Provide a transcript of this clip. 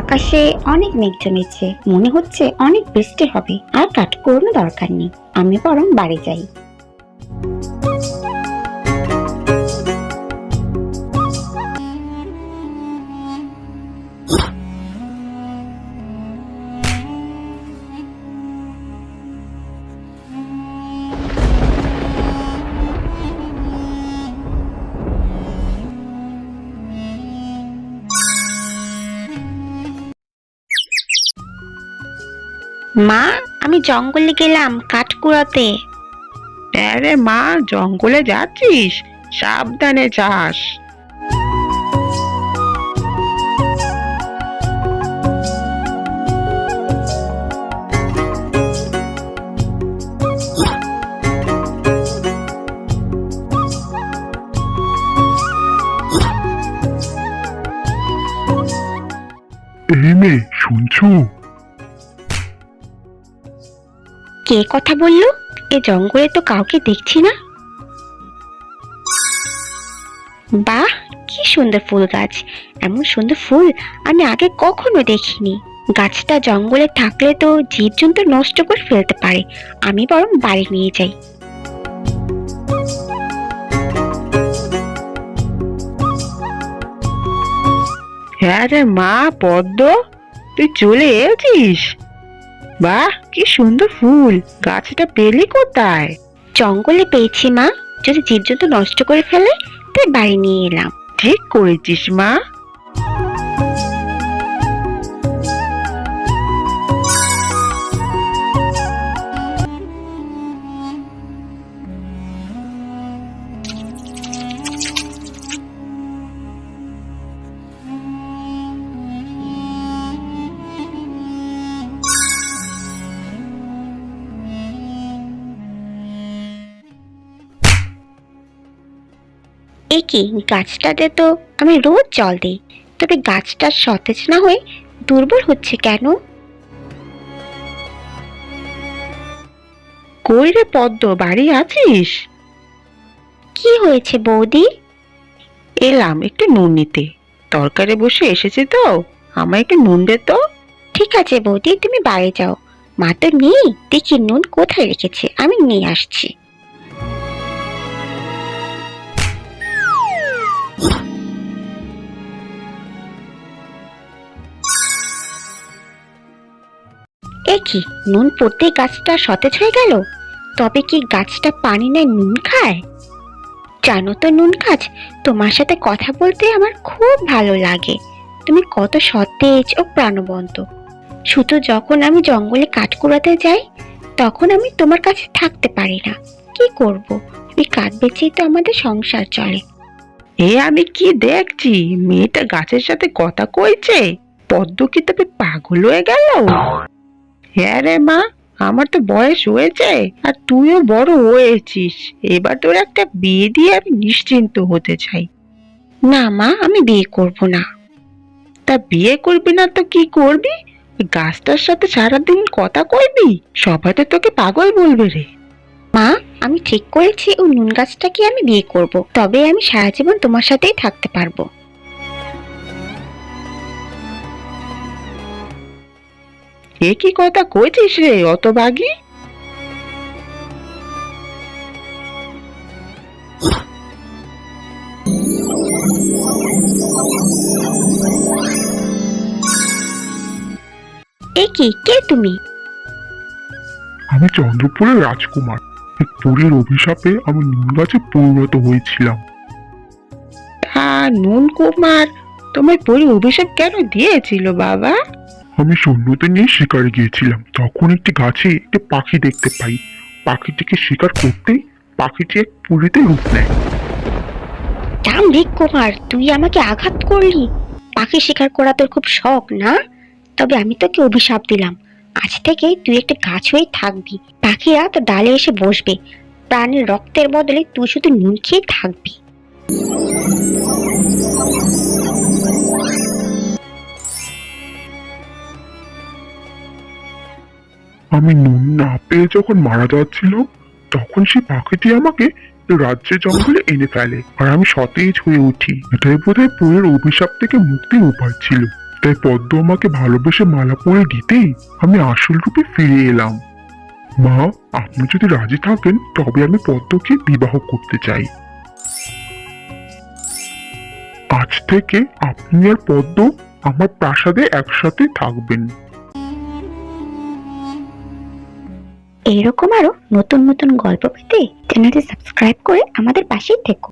আকাশে অনেক মেঘ জমেছে। মনে হচ্ছে অনেক বৃষ্টি হবে। আর কাঠ কোনো দরকার নেই। আমি বরং বাড়ি যাই। মা আমি জঙ্গলে গেলাম কাঠ কুড়াতে আরে মা জঙ্গলে যাচ্ছিস? সাবধানে যাস। এই মেয়ে শুনছো? কে কথা বলল, এ জঙ্গলে তো কাউকে দেখছি না। বাহ, কি সুন্দর ফুল গাছ। এমন সুন্দর ফুল আমি আগে কখনো দেখিনি। গাছটা জঙ্গলে থাকলে তো জীবজন্তু নষ্ট করে ফেলতে পারে। আমি বরং বাড়ি নিয়ে যাই। হ্যাঁ মা, পদ্ম, তুই চলে এসেছিস? বাহ কি সুন্দর ফুল। গাছটা পেলে কোথায়? জঙ্গলে পেয়েছি মা। যদি জীবজন্তু নষ্ট করে ফেলে তাই বাড়ি নিয়ে এলাম। ঠিক করেছিস মা। এ কি গাছটাতে তো আমি রোজ জল দিই। তবে গাছটা সতেজ না হয়ে দুর্বল হচ্ছে কেন? কই রে পদ্ম বাড়ি আছিস? কি হয়েছে বৌদি? এলাম একটু নুন নিতে। তরকারি বসে এসেছে তো আমায় একটু নুন দে তো। ঠিক আছে বৌদি তুমি বাড়ি যাও। মা তো নেই দেখি নুন কোথায় রেখেছে আমি নিয়ে আসছি। এ কি, নুন পড়তে গাছটা সতেজ হয়ে গেল? তবে কি গাছটা পানি নেয় নুন খায়? জানো তো নুন গাছ, তোমার সাথে কথা বলতে আমার খুব ভালো লাগে। তুমি কত সতেজ ও প্রাণবন্ত। শুধু যখন আমি জঙ্গলে কাঠ কুড়াতে যাই, তখন আমি তোমার কাছে থাকতে পারি না। কি করব? ওই কাঠ বেচেই তো আমাদের সংসার চলে। এ আমি কি দেখছি? মেয়েটা গাছের সাথে কথা কইছে? পদ্ম কি তবে পাগল হয়ে গেল? হ্যাঁ রে মা, আমার তো বয়স হয়েছে আর তুইও বড় হয়েছিস। এবার তোর একটা বিয়ে দিয়ে আমি নিশ্চিন্ত হতে চাই। না মা, আমি বিয়ে করব না। তা বিয়ে করবি না তো কি করবি? গাছটার সাথে সারাদিন কথা কইবি? সবাই তো তোকে পাগল বলবে রে। মা, আমি ঠিক করেছি, ওই নুন গাছটাকে আমি বিয়ে করব। তবে আমি সারা জীবন তোমার সাথেই থাকতে পারব। এ কি কথা কইছিস রে অত বাগি? এ কি কে তুমি? আমি চন্দ্রপুরের রাজকুমার। পুরীর অভিশাপে আমি নুন গাছে পরিণত হয়েছিলাম। তা নুন কুমার তোমায় পরি অভিশাপ কেন দিয়েছিল বাবা? আমি সৈন্যতে নিয়ে শিকারে গিয়েছিলাম। তখন একটি গাছে একটি পাখি দেখতে পাই। পাখিটিকে শিকার করতেই পাখিটি এক পুরীতে রূপ নেয়। কুমার, তুই আমাকে আঘাত করলি। পাখি শিকার করা তোর খুব শখ, না? তবে আমি তোকে অভিশাপ দিলাম। আজ থেকে তুই একটা গাছ হয়ে থাকবি। পাখিরা তো ডালে এসে বসবে। প্রাণের রক্তের বদলে তুই শুধু নুন খেয়ে থাকবি। আমি নুন না পেয়ে যখন মারা যাচ্ছিল, তখন সেই পাখিটি আমাকে রাজ্যের জঙ্গলে এনে ফেলে আর আমি সতেজ হয়ে উঠি। এটাই বোধহয় পুরের অভিশাপ থেকে মুক্তির উপায় ছিল। তাই পদ্ম আমাকে ভালোবেসে মালা পরে দিতেই আমি আসল রূপে ফিরে এলাম। মা, আপনি যদি রাজি থাকেন, তবে আমি পদ্মকে বিবাহ করতে চাই। আজ থেকে আপনি আর পদ্ম আমার প্রাসাদে একসাথে থাকবেন। এইরকম আরও নতুন নতুন গল্প পেতে চ্যানেলটি সাবস্ক্রাইব করে আমাদের পাশেই থেকো।